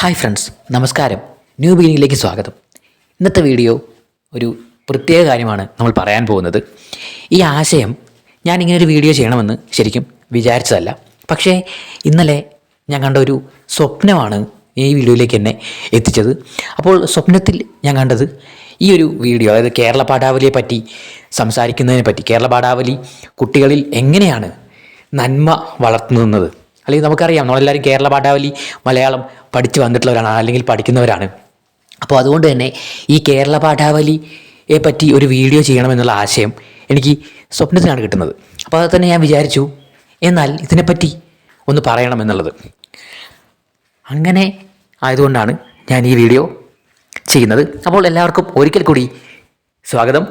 Hi friends നമസ്കാരം. New ബിഗിനിങ്ങിലേക്ക് സ്വാഗതം. ഇന്നത്തെ വീഡിയോ ഒരു പ്രത്യേക കാര്യമാണ് നമ്മൾ പറയാൻ പോകുന്നത്. ഈ ആശയം ഞാൻ ഇങ്ങനെ ഒരു വീഡിയോ ചെയ്യണമെന്ന് ശരിക്കും വിചാരിച്ചതല്ല. പക്ഷേ ഇന്നലെ ഞാൻ കണ്ട ഒരു സ്വപ്നമാണ് ഈ വീഡിയോയിലേക്ക് എന്നെ എത്തിച്ചത്. അപ്പോൾ സ്വപ്നത്തിൽ ഞാൻ കണ്ടത് ഈ ഒരു വീഡിയോ അതായത് കേരള പാഠാവലിയെ പറ്റി സംസാരിക്കുന്നതിനെ പറ്റി. കേരള പാഠാവലി കുട്ടികളിൽ എങ്ങനെയാണ് നന്മ വളർത്തുന്നത്? അല്ലെങ്കിൽ നമുക്കറിയാം നമ്മളെല്ലാവരും കേരള പാഠാവലി മലയാളം പഠിച്ചു വന്നിട്ടുള്ളവരാണ് അല്ലെങ്കിൽ പഠിക്കുന്നവരാണ്. അപ്പോൾ അതുകൊണ്ട് തന്നെ ഈ കേരള പാഠാവലിയെ പറ്റി ഒരു വീഡിയോ ചെയ്യണമെന്നുള്ള ആശയം എനിക്ക് സ്വപ്നത്തിനാണ് കിട്ടുന്നത്. അപ്പോൾ അത് തന്നെ ഞാൻ വിചാരിച്ചു എന്നാൽ ഇതിനെപ്പറ്റി ഒന്ന് പറയണമെന്നുള്ളത് അങ്ങനെ ആയതുകൊണ്ടാണ് ഞാൻ ഈ വീഡിയോ ചെയ്യുന്നത്. അപ്പോൾ എല്ലാവർക്കും ഒരിക്കൽ കൂടി സ്വാഗതം.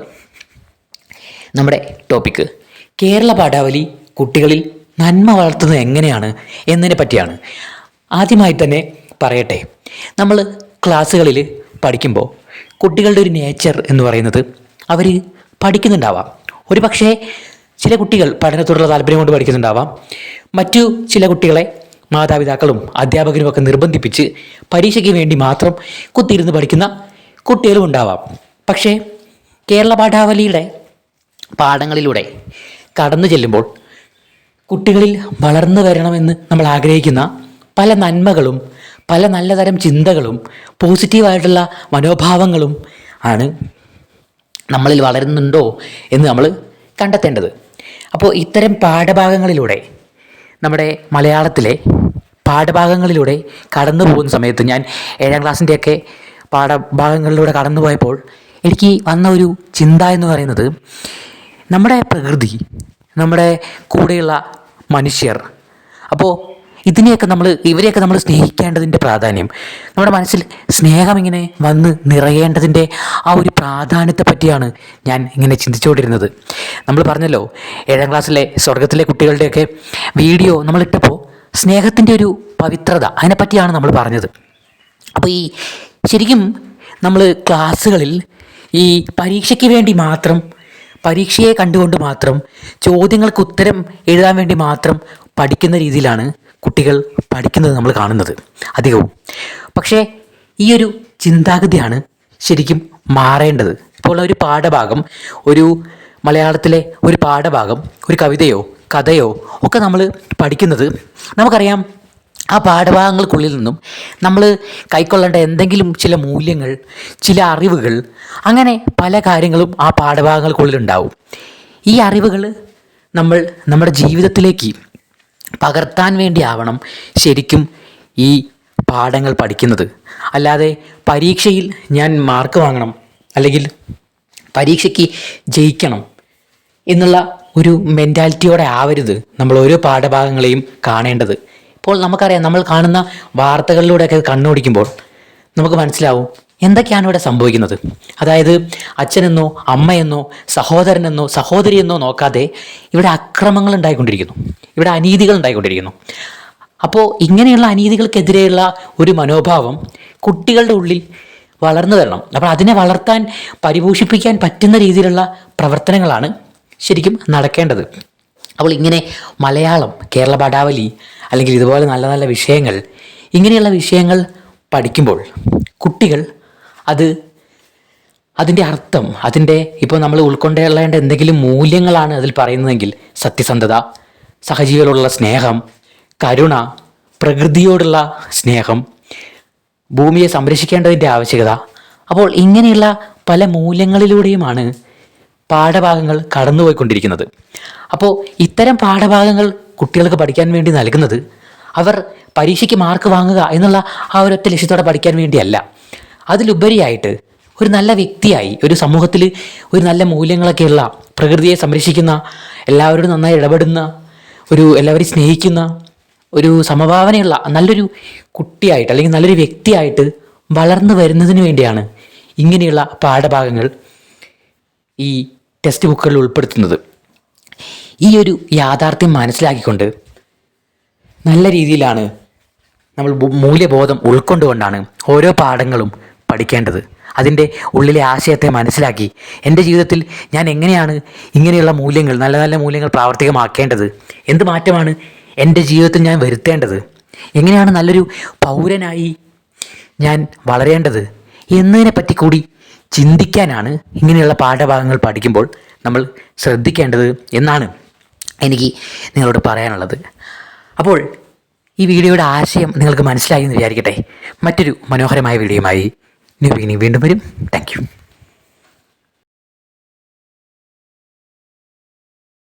നമ്മുടെ ടോപ്പിക്ക് കേരള പാഠാവലി കുട്ടികളിൽ നന്മ വളർത്തുന്നത് എങ്ങനെയാണ് എന്നതിനെ പറ്റിയാണ്. ആദ്യമായി തന്നെ പറയട്ടെ. നമ്മൾ ക്ലാസ്സുകളിൽ പഠിക്കുമ്പോൾ കുട്ടികളുടെ ഒരു നേച്ചർ എന്ന് പറയുന്നത് അവർ പഠിക്കുന്നുണ്ടാവാം. ഒരു പക്ഷേ ചില കുട്ടികൾ പഠനത്തോടുള്ള താല്പര്യം കൊണ്ട് പഠിക്കുന്നുണ്ടാവാം. മറ്റു ചില കുട്ടികളെ മാതാപിതാക്കളും അധ്യാപകരും ഒക്കെ നിർബന്ധിപ്പിച്ച് പരീക്ഷയ്ക്ക് വേണ്ടി മാത്രം കുത്തിയിരുന്ന് പഠിക്കുന്ന കുട്ടികളും ഉണ്ടാവാം. പക്ഷേ കേരള പാഠാവലിയുടെ പാഠങ്ങളിലൂടെ കടന്നു ചെല്ലുമ്പോൾ കുട്ടികളിൽ വളർന്നു വരണമെന്ന് നമ്മൾ ആഗ്രഹിക്കുന്ന പല നന്മകളും പല നല്ലതരം ചിന്തകളും പോസിറ്റീവായിട്ടുള്ള മനോഭാവങ്ങളും ആണ് നമ്മളിൽ വളരുന്നുണ്ടോ എന്ന് നമ്മൾ കണ്ടെത്തേണ്ടത്. അപ്പോൾ ഇത്തരം പാഠഭാഗങ്ങളിലൂടെ നമ്മുടെ മലയാളത്തിലെ പാഠഭാഗങ്ങളിലൂടെ കടന്നു പോകുന്ന സമയത്ത് ഞാൻ ഏഴാം ക്ലാസ്സിന്റെയൊക്കെ പാഠഭാഗങ്ങളിലൂടെ കടന്നു പോയപ്പോൾ എനിക്ക് വന്ന ഒരു ചിന്ത എന്ന് പറയുന്നത് നമ്മുടെ പ്രകൃതി നമ്മുടെ കൂടെയുള്ള മനുഷ്യർ. അപ്പോൾ ഇതിനെയൊക്കെ നമ്മൾ ഇവരെയൊക്കെ നമ്മൾ സ്നേഹിക്കേണ്ടതിന്റെ പ്രാധാന്യം. നമ്മുടെ മനസ്സിൽ സ്നേഹം ഇങ്ങനെ വന്ന് നിറയേണ്ടതിന്റെ ആ ഒരു പ്രാധാന്യത്തെ പറ്റിയാണ് ഞാൻ ഇങ്ങനെ ചിന്തിച്ചുകൊണ്ടിരുന്നത്. നമ്മൾ പറഞ്ഞല്ലോ ഏഴാം ക്ലാസ്സിലെ സ്വർഗത്തിലെ കുട്ടികളുടെയൊക്കെ വീഡിയോ നമ്മളിട്ടപ്പോൾ സ്നേഹത്തിന്റെ ഒരു പവിത്രത അതിനെപ്പറ്റിയാണ് നമ്മൾ പറഞ്ഞത്. അപ്പോൾ ഈ ശരിക്കും നമ്മൾ ക്ലാസ്സുകളിൽ ഈ പരീക്ഷയ്ക്ക് വേണ്ടി മാത്രം പരീക്ഷയെ കണ്ടുകൊണ്ട് മാത്രം ചോദ്യങ്ങൾക്ക് ഉത്തരം എഴുതാൻ വേണ്ടി മാത്രം പഠിക്കുന്ന രീതിയിലാണ് കുട്ടികൾ പഠിക്കുന്നത് നമ്മൾ കാണുന്നത് അധികവും. പക്ഷേ ഈ ഒരു ചിന്താഗതിയാണ് ശരിക്കും മാറേണ്ടത്. ഇപ്പോൾ ഒരു പാഠഭാഗം ഒരു മലയാളത്തിലെ ഒരു പാഠഭാഗം ഒരു കവിതയോ കഥയോ ഒക്കെ നമ്മൾ പഠിക്കുന്നത് നമുക്കറിയാം ആ പാഠഭാഗങ്ങൾക്കുള്ളിൽ നിന്നും നമ്മൾ കൈക്കൊള്ളേണ്ട എന്തെങ്കിലും ചില മൂല്യങ്ങൾ ചില അറിവുകൾ അങ്ങനെ പല കാര്യങ്ങളും ആ പാഠഭാഗങ്ങൾക്കുള്ളിൽ ഉണ്ടാവും. ഈ അറിവുകൾ നമ്മൾ നമ്മുടെ ജീവിതത്തിലേക്ക് പകർത്താൻ വേണ്ടിയാവണം ശരിക്കും ഈ പാഠങ്ങൾ പഠിക്കുന്നത്. അല്ലാതെ പരീക്ഷയിൽ ഞാൻ മാർക്ക് വാങ്ങണം അല്ലെങ്കിൽ പരീക്ഷയ്ക്ക് ജയിക്കണം എന്നുള്ള ഒരു മെന്റാലിറ്റിയോടെ ആവരുത് നമ്മൾ ഓരോ പാഠഭാഗങ്ങളെയും കാണേണ്ടത്. ഇപ്പോൾ നമുക്കറിയാം നമ്മൾ കാണുന്ന വാർത്തകളിലൂടെയൊക്കെ കണ്ണോടിക്കുമ്പോൾ നമുക്ക് മനസ്സിലാവും എന്തൊക്കെയാണ് ഇവിടെ സംഭവിക്കുന്നത്. അതായത് അച്ഛനെന്നോ അമ്മയെന്നോ സഹോദരനെന്നോ സഹോദരിയെന്നോ നോക്കാതെ ഇവിടെ അക്രമങ്ങൾ ഉണ്ടായിക്കൊണ്ടിരിക്കുന്നു. ഇവിടെ അനീതികൾ ഉണ്ടായിക്കൊണ്ടിരിക്കുന്നു. അപ്പോൾ ഇങ്ങനെയുള്ള അനീതികൾക്കെതിരെയുള്ള ഒരു മനോഭാവം കുട്ടികളുടെ ഉള്ളിൽ വളർന്നു തരണം അപ്പോൾ അതിനെ വളർത്താൻ പരിപോഷിപ്പിക്കാൻ പറ്റുന്ന രീതിയിലുള്ള പ്രവർത്തനങ്ങളാണ് ശരിക്കും നടക്കേണ്ടത്. അപ്പോൾ ഇങ്ങനെ മലയാളം കേരള പാഠാവലി അല്ലെങ്കിൽ ഇതുപോലെ നല്ല നല്ല വിഷയങ്ങൾ ഇങ്ങനെയുള്ള വിഷയങ്ങൾ പഠിക്കുമ്പോൾ കുട്ടികൾ അത് അതിന്റെ അർത്ഥം അതിന്റെ ഇപ്പോൾ നമ്മൾ ഉൾക്കൊണ്ടേണ്ട എന്തെങ്കിലും മൂല്യങ്ങളാണ് അതിൽ പറയുന്നതെങ്കിൽ സത്യസന്ധത സഹജീവികളോടുള്ള സ്നേഹം കരുണ പ്രകൃതിയോടുള്ള സ്നേഹം ഭൂമിയെ സംരക്ഷിക്കേണ്ടതിന്റെ ആവശ്യകത. അപ്പോൾ ഇങ്ങനെയുള്ള പല മൂല്യങ്ങളിലൂടെയുമാണ് പാഠഭാഗങ്ങൾ കടന്നുപോയിക്കൊണ്ടിരിക്കുന്നത്. അപ്പോൾ ഇത്തരം പാഠഭാഗങ്ങൾ കുട്ടികൾക്ക് പഠിക്കാൻ വേണ്ടി നൽകുന്നത്. അവർ പരീക്ഷയ്ക്ക് മാർക്ക് വാങ്ങുക എന്നുള്ള ആ ഒരൊറ്റ ലക്ഷ്യത്തോടെ പഠിക്കാൻ വേണ്ടിയല്ല. അതിലുപരിയായിട്ട് ഒരു നല്ല വ്യക്തിയായി ഒരു സമൂഹത്തിൽ ഒരു നല്ല മൂല്യങ്ങളൊക്കെയുള്ള പ്രകൃതിയെ സംരക്ഷിക്കുന്ന എല്ലാവരോടും നന്നായി ഇടപെടുന്ന ഒരു എല്ലാവരെയും സ്നേഹിക്കുന്ന ഒരു സമഭാവനയുള്ള നല്ലൊരു കുട്ടിയായിട്ട് അല്ലെങ്കിൽ നല്ലൊരു വ്യക്തിയായിട്ട് വളർന്നു വരുന്നതിന് വേണ്ടിയാണ് ഇങ്ങനെയുള്ള പാഠഭാഗങ്ങൾ ഈ ടെക്സ്റ്റ് ബുക്കുകളിൽ ഉൾപ്പെടുത്തുന്നത്. ഈ ഒരു യാഥാർത്ഥ്യം മനസ്സിലാക്കിക്കൊണ്ട് നല്ല രീതിയിലാണ് നമ്മൾ മൂല്യബോധം ഉൾക്കൊണ്ടുകൊണ്ടാണ് ഓരോ പാഠങ്ങളും പഠിക്കേണ്ടത്. അതിന്റെ ഉള്ളിലെ ആശയത്തെ മനസ്സിലാക്കി എന്റെ ജീവിതത്തിൽ ഞാൻ എങ്ങനെയാണ് ഇങ്ങനെയുള്ള മൂല്യങ്ങൾ നല്ല നല്ല മൂല്യങ്ങൾ പ്രാവർത്തികമാക്കേണ്ടത്? എന്ത് മാറ്റമാണ് എന്റെ ജീവിതത്തിൽ ഞാൻ വരുത്തേണ്ടത്? എങ്ങനെയാണ് നല്ലൊരു പൗരനായി ഞാൻ വളരേണ്ടത്? എന്നതിനെ പറ്റി കൂടി ചിന്തിക്കാനാണ് ഇങ്ങനെയുള്ള പാഠഭാഗങ്ങൾ പഠിക്കുമ്പോൾ നമ്മൾ ശ്രദ്ധിക്കേണ്ടത് എന്നാണ്. എനിക്ക് നിങ്ങളോട് പറയാനുള്ളത്. അപ്പോൾ ഈ വീഡിയോയുടെ ആശയം നിങ്ങൾക്ക് മനസ്സിലായി എന്ന് വിചാരിക്കട്ടെ. മറ്റൊരു മനോഹരമായ വീഡിയോയുമായി ന്യൂ ബിഗിനിങ് വീണ്ടും വരും. താങ്ക്